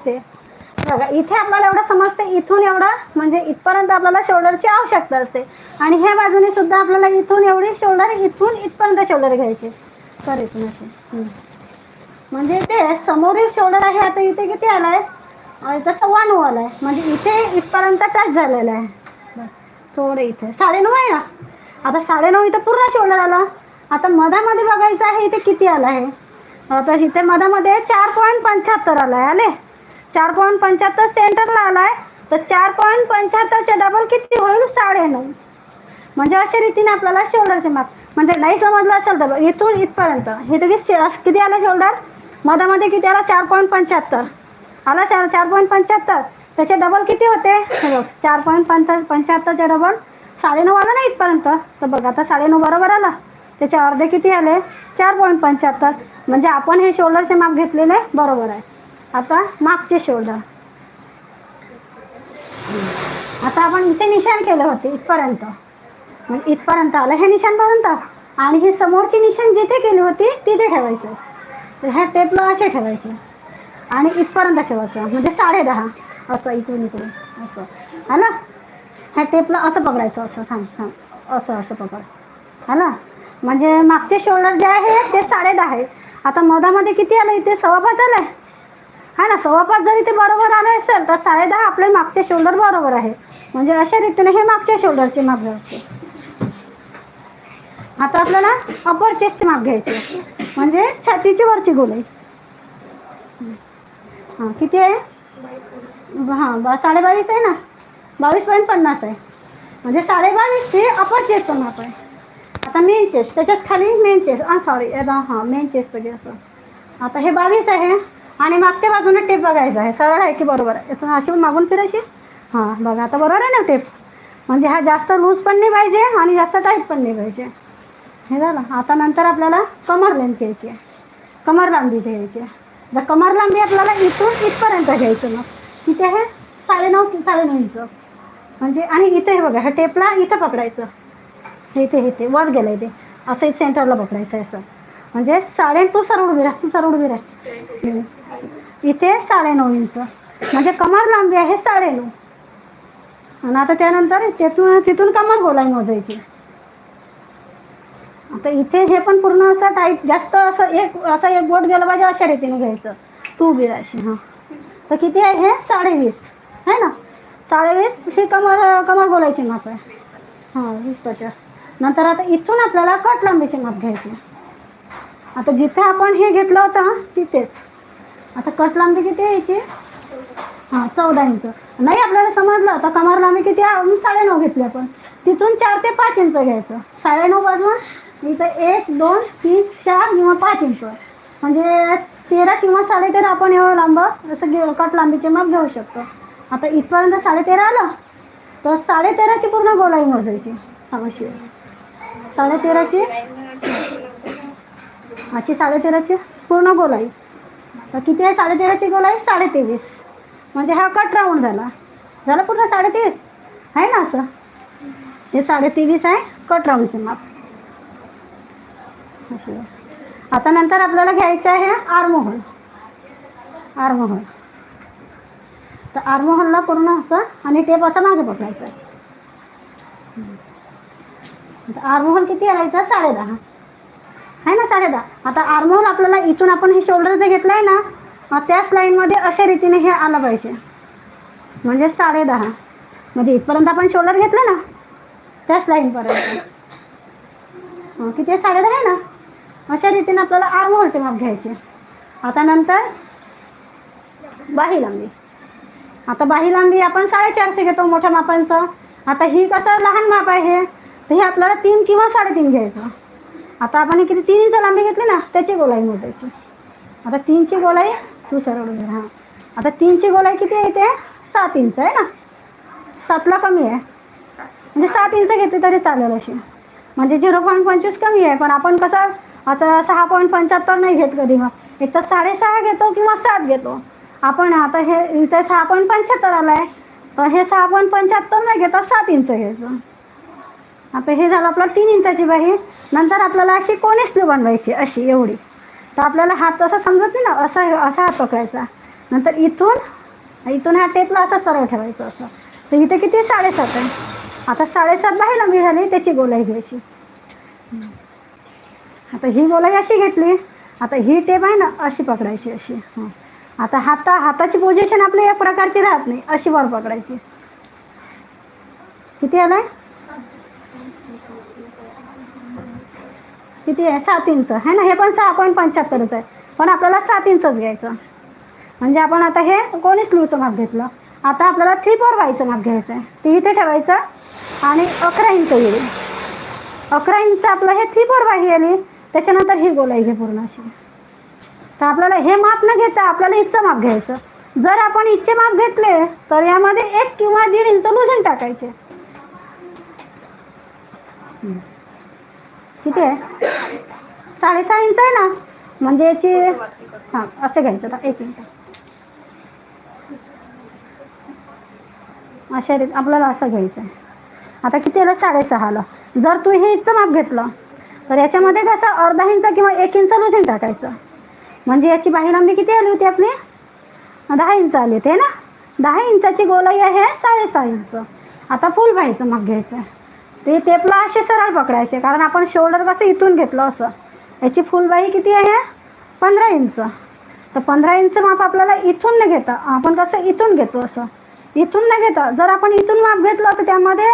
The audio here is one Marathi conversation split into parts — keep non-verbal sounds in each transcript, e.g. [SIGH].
असते बघा इथे आपल्याला एवढं समजते इथून एवढं म्हणजे इथपर्यंत आपल्याला शोल्डरची आवश्यकता असते. आणि ह्या बाजूने सुद्धा आपल्याला इथून एवढी शोल्डर इथून इथपर्यंत शोल्डर घ्यायचे. तर इथून असे म्हणजे ते समोरील शोल्डर आहे आता इथे किती आलाय? तसं इथं सव्वा नऊ आलाय. म्हणजे इथे इथपर्यंत टच झालेला आहे. थोडं इथे. साडेनऊ आहे ना? आता साडेनऊ इथं पूर्ण शोल्डर आला. आता मधामध्ये बघायचं आहे इथे किती आला आहे आता इथे मधामध्ये चार पॉईंट पंच्याहत्तर आला आहे आले? चार पॉईंट पंच्याहत्तर सेंटरला आलाय. तर चार पॉईंट पंच्याहत्तरचे डबल किती होईल? साडेनऊ. म्हणजे अशा रीतीने आपल्याला शोल्डरचे माप म्हणजे नाही समजलं असेल तर इथून इथपर्यंत. हे तर किती आलं शोल्डर मधामध्ये किती आला? चार पॉईंट पंच्याहत्तर. आला चार चार पॉईंट पंच्याहत्तर. त्याचे डबल किती होते? बघ चार पॉईंट पंचा पंच्याहत्तरचे डबल साडेनऊ आला ना इथपर्यंत? तर बघ आता साडेनऊ बरोबर आला. त्याचे अर्धे किती आले? चार पॉईंट पंच्याहत्तर. म्हणजे आपण हे शोल्डरचे माप घेतलेले बरोबर आहे. आता मागचे शोल्डर आता आपण इथे निशाण केलं होते इथपर्यंत. मग इथपर्यंत आलं हे निशाणपर्यंत. आणि हे समोरची निशाण जिथे केली होती तिथे ठेवायचं. तर ह्या टेपला असे ठेवायचे. आणि इथपर्यंत ठेवायचं. म्हणजे साडे दहा. असं इकडून इकडून. असं. हा ना? ह्या टेपला असं पकडायचं. असं थांब थांब. असं असं पकड. हा ना? म्हणजे मागचे शोल्डर जे आहे ते साडे दहा आहे. आता मधामध्ये किती आलं इथे सव्वा पाच आलं आहे सव्वा पाच जरी ते बरोबर आले असेल तर साडे दहा आपले मागचे शोल्डर बरोबर आहे. म्हणजे अशा रीतीने हे मागच्या शोल्डरचे माप घ्यायचे आता आपल्याला अपर चेस्टचे माप घ्यायचे म्हणजे छातीची वरची गोलाई हां किती आहे? हां बा साडे बावीस आहे ना? बावीस पॉईंट पन्नास आहे. म्हणजे साडेबावीस ते अपर चेस्टचं माप आहे. आता मेन चेस्ट त्याच्याच खाली मेन चेस्ट हां सॉरी हां मेन चेस्ट घे असं. आता हे बावीस आहे. आणि मागच्या बाजूने टेप बघायचा आहे. सरळ आहे की बरोबर आहे? यातून अशी मागून फिरायची? हां बघा आता बरोबर आहे ना टेप म्हणजे हा जास्त लूज पण नाही पाहिजे आणि जास्त टाईट पण नाही पाहिजे. हे झालं. आता नंतर आपल्याला कमर लेंथ घ्यायची आहे. कमर लांबी घ्यायची आहे. तर कमर लांबी आपल्याला इथून इथपर्यंत घ्यायचं मग. किती आहे साडेनऊ साडेनऊ इंच. म्हणजे आणि इथे हे बघा ह्या टेपला इथं पकडायचं. हे इथे इथे. वर गेलं इथे असं सेंटरला पकडायचं आहे असं. म्हणजे साडे तू सरळ उभी राह सरळ उभी राह इथे साडेनऊ इंच. म्हणजे कमर लांबी आहे साडेनऊ आणि आता त्यानंतर तिथून तिथून कमर गोलाई मोजायची. आता इथे हे पण पूर्ण असं टाईट जास्त असं एक असा एक बोट गेलं पाहिजे अशा रीतीने घ्यायचं. तू उभी राहायची हां. तर किती आहे हे? साडेवीस आहे ना? साडेवीस ही कमर कमर बोलायची माप आहे. हां वीस पचास. नंतर आता इथून आपल्याला कट लांबीची माप घ्यायची आता जिथे आपण हे घेतलं होतं तिथेच. आता कट लांबी किती यायची? हां चौदा इंच नाही आपल्याला समजलं. आता कमर लांबी किती? साडेनऊ घेतली आपण. तिथून चार ते पाच इंच घ्यायचं. साडेनऊ बाजून इथं एक दोन तीन चार किंवा पाच इंच. म्हणजे तेरा किंवा साडेतेरा आपण एवढं लांब असं घे कट लांबीचे माप घेऊ शकतो. आता इथपर्यंत साडेतेरा आलं तर साडेतेराची पूर्ण गोलाई मोजायची. अशी साडेतेराची अशी साडेतेराची पूर्ण गोलाई आता किती आहे साडेतेराची गोलाई साडेतेवीस. म्हणजे हा कट राऊंड झाला. झाला पूर्ण साडेतेवीस? आहे ना असं? हे साडेतेवीस आहे कट राऊंडचे माप. अशी आता नंतर आपल्याला घ्यायचं आहे आरमोहल. आरमोहल. तर आरमोहलला पूर्ण असं आणि टेप असं मागे पकडायचं आहे आरमोहल किती आणायचं साडे दहा आहे ना साडे दहा आता आर्मोल आपल्याला इथून आपण हे शोल्डर जे घेतलं आहे ना त्याच लाईनमध्ये अशा रीतीने हे आलं पाहिजे. म्हणजे साडे दहा. म्हणजे इथपर्यंत आपण शोल्डर घेतलं ना त्याच लाईनपर्यंत किती? साडे दहा आहे ना? अशा रीतीने आपल्याला आर्मोलचे माप घ्यायचे. आता नंतर बाही लांबी. आता बाही लांबी आपण साडेचारशे घेतो मोठ्या मापांचं. आता ही कसं लहान माप आहे तर हे आपल्याला तीन किंवा साडेतीन घ्यायचं. आता आपण किती तीन इंच लांबी घेतली ना त्याची गोलाई मोजायची. आता तीनची गोलाई तू सरळ उभी आता तीनची गोलाई किती आहे ते सात इंच आहे ना? सातला कमी आहे. म्हणजे सात इंच घेतली तरी चालेल अशी. म्हणजे झिरो पॉईंट पंचवीस कमी आहे पण आपण कसं आता सहा पॉईंट पंच्याहत्तर नाही घेत कधी. मग एक तर साडेसहा घेतो किंवा सात घेतो. आपण आता हे इथे सहा पॉईंट पंच्याहत्तर आलं आहे तर हे सहा पॉईंट पंच्याहत्तर नाही घेता सात इंच घ्यायचं. आता हे झालं आपलं तीन इंचाची बाहेर नंतर आपल्याला अशी कोणी बनवायची अशी एवढी. तर आपल्याला हात तसा समजत नाही ना असा असा हात पकडायचा. नंतर इथून इथून हा टेपला असा सरळ ठेवायचा असं. तर इथे किती? साडेसात आहे. आता साडेसात बाहेर लांबी झाली त्याची गोलाई घ्यायची. आता ही गोलाई अशी घेतली. आता ही टेप आहे ना अशी पकडायची अशी. हां. आता हाता हाताची पोझिशन आपली या प्रकारची राहत नाही अशी वर पकडायची. किती आलाय? किती आहे? सात इंच. आहे ना? हे पण सहा पॉईंट पंच्याहत्तरच आहे. पण आपल्याला सात इंचच घ्यायचं. म्हणजे आपण आता हे कोणी स्लूचं माप घेतलं? आता आपल्याला थ्री फोर वायचं माप घ्यायचं आहे. ते इथे ठेवायचं आणि अकरा इंच येईल. अकरा इंच आपलं हे थ्री फोर वाही आली. त्याच्यानंतर ही गोलाई घे पूर्ण अशी. तर आपल्याला हे माप न घेता आपल्याला इथचं माप घ्यायचं. जर आपण इथचे माप घेतले तर यामध्ये एक किंवा दीड इंच लुजून टाकायचे. किती आहे साडेसहा इंच आहे ना? म्हणजे याची हां असं घ्यायचं आता एक मिनिट. अशा रीत आपल्याला असं घ्यायचं आहे आता किती आलं? साडेसहाला जर तू हे इथचं माप घेतलं तर याच्यामध्ये कसं अर्धा इंच किंवा एक इंच लुझून टाकायचं. म्हणजे याची बाही लांबी किती आली होती आपली? दहा इंच आली होती ना? दहा इंचाची गोलाई आहे साडेसहा इंच. आता फुल बाहीचं माप घ्यायचं आहे ते टेपला असे सरळ पकडायचे कारण आपण शोल्डर कसं इथून घेतलं असं. याची फुलबाही किती आहे? पंधरा इंच तर पंधरा इंच माप आपल्याला इथून न घेता आपण कसं इथून घेतो असं. इथून न घेता जर आपण इथून माप घेतलं तर त्यामध्ये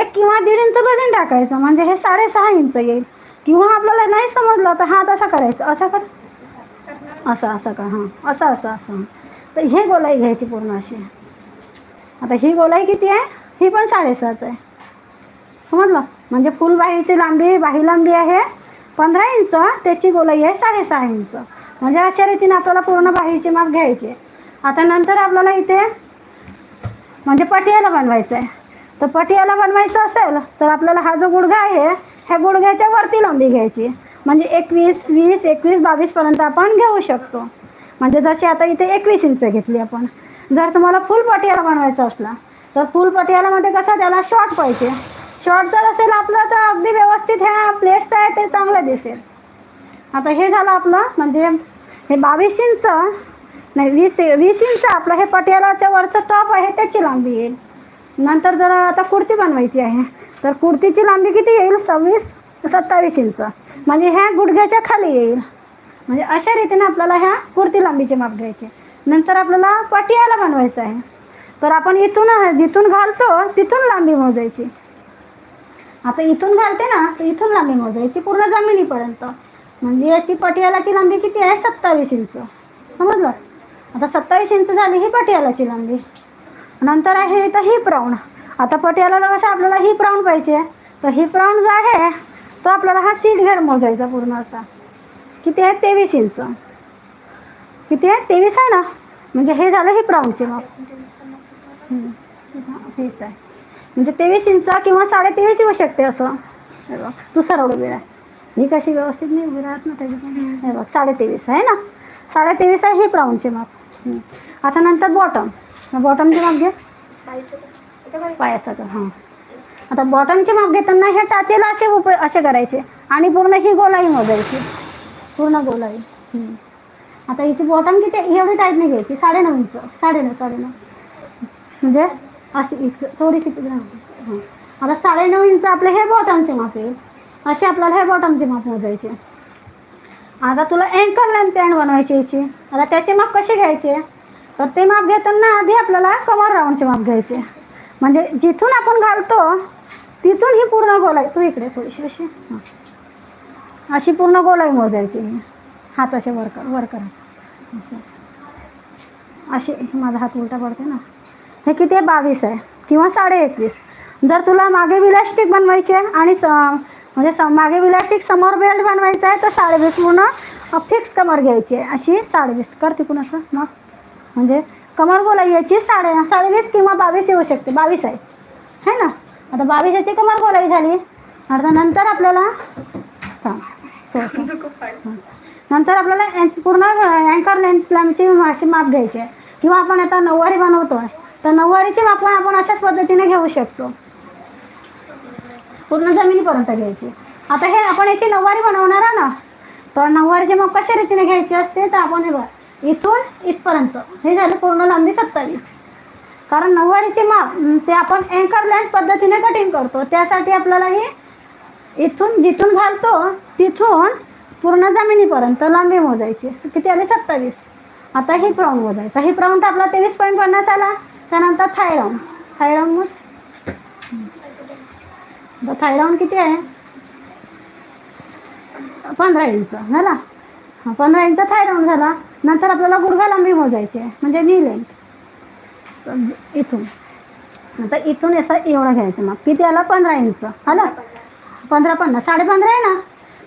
एक किंवा दीड इंच वजन टाकायचं म्हणजे हे साडेसहा इंच येईल. किंवा आपल्याला नाही समजलं तर हात असा करायचा असा कर. असं असं का हां. असं असं असं. तर हे गोलाई घ्यायची पूर्ण अशी. आता ही गोलाई किती आहे? ही पण साडेसहाच आहे. समजलं? म्हणजे फुल बाहीची लांबी बाही लांबी आहे पंधरा इंच त्याची गोलाई आहे साडेसहा इंच. म्हणजे अशा रीतीने आपल्याला पूर्ण बाहीची माप घ्यायची आता नंतर आपल्याला इथे म्हणजे पटियाला बनवायचं आहे. तर पटियाला बनवायचं असेल तर आपल्याला हा जो गुडघा आहे ह्या गुडघ्याच्या वरती लांबी घ्यायची म्हणजे एकवीस वीस एकवीस बावीसपर्यंत आपण घेऊ शकतो. म्हणजे जशी आता इथे एकवीस इंच घेतली आपण. जर तुम्हाला फुल पटियाला बनवायचं असला तर फुल पटियालामध्ये कसं त्याला शॉर्ट पाहिजे? शॉर्ट जर असेल आपलं तर अगदी व्यवस्थित ह्या प्लेट्स आहे ते चांगलं दिसेल. आता हे झालं आपलं म्हणजे हे बावीस इंच नाही वीस वीस इंच आपलं हे पटियालाच्या वरचं टॉप आहे त्याची लांबी येईल. नंतर जरा आता कुर्ती बनवायची आहे. तर कुर्तीची लांबी किती येईल? सव्वीस सत्तावीस इंच. म्हणजे ह्या गुडघ्याच्या खाली येईल. म्हणजे अशा रीतीने आपल्याला ह्या कुर्ती लांबीचे माप घ्यायचे. नंतर आपल्याला पटियाला बनवायचं आहे. तर आपण इथून जिथून घालतो तिथून लांबी मोजायची. आता इथून घालते ना तर इथून लांबी मोजायची पूर्ण जमिनीपर्यंत. म्हणजे याची पटियालाची लांबी किती आहे? सत्तावीस इंच. समजलं? आता सत्तावीस इंच झाली ही पटियालाची लांबी. नंतर आहे इथं हिप राऊंड आता पटियाला कसं आपल्याला हिप राऊंड पाहिजे. तर हिप राऊंड जो आहे तो आपल्याला हा सीट घेर मोजायचा पूर्ण असा. किती आहे? तेवीस इंच. किती आहे? तेवीस आहे ना? म्हणजे हे झालं हिप राऊंडचे मग. हम्म. हेच आहे. म्हणजे तेवीस इंच किंवा साडे तेवीस येऊ शकते असं. हे बघ तू सरळ उभी राह. ही कशी व्यवस्थित नाही उभी राहत ना त्याच्यात हे बघ साडे तेवीस आहे ना? साडे तेवीस आहे हे प्राऊनचे माप आता नंतर बॉटम बॉटमचे माप घे. पायाचं हां. आता बॉटमचे माप घेताना हे टाचेला असे उप असे करायचे. आणि पूर्ण ही गोलाई मोजायची. पूर्ण गोलाई. आता हिची बॉटम किती एवढी टाईट नाही घ्यायची. साडेनऊ इंच. साडेनऊ साडेनऊ. म्हणजे? अशी इथं थोडीशी हां. आता साडेनऊ इंच आपले हे बॉटमचे माप येईल असे आपल्याला हे बॉटमचे माप मोजायचे. आता तुला अँकल लाईन पॅन्ट बनवायची याची. आता त्याचे माप कसे घ्यायचे? तर ते माप घेताना आधी आपल्याला कमर राऊंडचे माप घ्यायचे. म्हणजे जिथून आपण घालतो तिथून ही पूर्ण गोलाई तू इकडे थोडीशी अशी हां. अशी पूर्ण गोलाई मोजायची. हात असे वर कर वर करा. असं. असे माझा हात उलटा पडते ना. हे किती आहे? बावीस आहे. किंवा साडे एकवीस जर तुला मागे विलास्टिक बनवायची आहे आणि स म्हणजे स मागे विलास्टिक समोर बेल्ट बनवायचा आहे तर साडेवीस पूर्ण फिक्स कमर घ्यायची आहे. अशी साडेवीस. कर तिकून असं. मग. म्हणजे कमर गोलाई याची साडे साडेवीस किंवा बावीस येऊ शकते. बावीस आहे. है ना? आता बावीस याची कमर गोलाई झाली. आता नंतर आपल्याला नंतर आपल्याला पूर्ण अँकर लेंथ लांबची अशी माप घ्यायची आहे. किंवा आपण आता नऊवारी बनवतो आहे तर नऊवारीचे माप आपण अशाच पद्धतीने घेऊ शकतो. पूर्ण जमिनीपर्यंत घ्यायची. आता हे आपण याची नऊवारी बनवणार आहे ना? तर नऊवारीचे माप कशा रीतीने घ्यायचे असते? तर आपण हे बघ. इथून इथपर्यंत. हे झालं पूर्ण लांबी सत्तावीस. कारण नऊवारीचे माप ते आपण अँकर लँड पद्धतीने कटिंग करतो. त्यासाठी आपल्याला हे इथून जिथून घालतो तिथून पूर्ण जमिनीपर्यंत लांबी मोजायची. किती आली? सत्तावीस. आता ही प्राऊंड मोजायचा. ही प्राऊंड आपला तेवीस पॉईंट पन्नास आला. त्यानंतर थायरॉन थायरॉन मग राऊंड किती आहे? पंधरा इंच झाला हा पंधरा इंच थायरॉन झाला. नंतर आपल्याला गुडघा लांबी मोजायची आहे म्हणजे नी लेंथ इथून. नंतर इथून असं एवढं घ्यायचं मग. किती आला? पंधरा इंच आलं पंधरा पन्नास. साडे पंधरा आहे ना?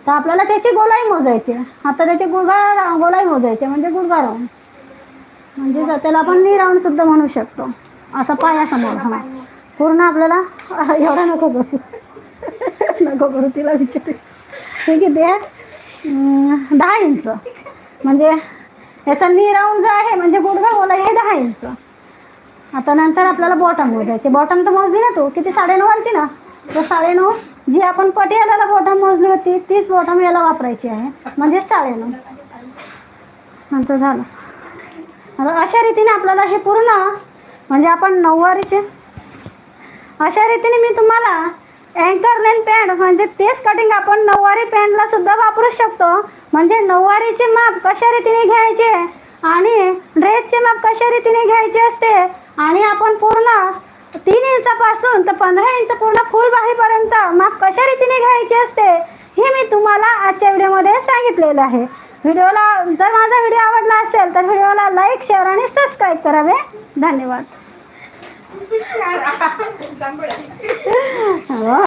तर आपल्याला त्याची गोलाई मोजायची आहे. आता त्याची गुडघा गोलाई मोजायची म्हणजे गुडघा राऊंड. म्हणजे त्याला आपण नी राऊंड सुद्धा म्हणू शकतो. असं पायासमोर हा. पूर्ण आपल्याला [LAUGHS] एवढा नको करू. नको करू तिला विचार. हे किती आहे? ते दहा इंच. म्हणजे याचा नी राऊंड जो आहे म्हणजे गुडघा गोलाई हे दहा इंच. आता नंतर आपल्याला बॉटम मोजायचे. बॉटम तर मोजली ना तू? किती? साडेनऊ आलती ना? तर साडेनऊ जी आपण पटियाला बॉटम मोजली होती तीच बॉटम याला वापरायची आहे. म्हणजे साडेनऊ. नंतर झालं. आता अशा रीतीने आपल्याला हे पूर्ण म्हणजे आपण नऊवारीचे अशा रीतीने मी तुम्हाला अँकर लेन पॅन्ट म्हणजे तेच कटिंग आपण नऊवारी पॅन्टला सुद्धा वापरू शकतो. म्हणजे नऊवारीचे माप कशा रीतीने घ्यायचे आणि ड्रेसचे माप कशा रीतीने घ्यायचे असते आणि आपण पूर्ण तीन इंचापासून तर पंधरा इंच पूर्ण फुल बाहीपर्यंत माप कशा रीतीने घ्यायचे असते हे मी तुम्हाला आजच्या व्हिडिओमध्ये सांगितलेलं आहे. व्हिडिओला जर माझा व्हिडिओ आवडला असेल तर व्हिडिओला लाईक शेअर आणि सबस्क्राईब करावे धन्यवाद [LAUGHS] हो.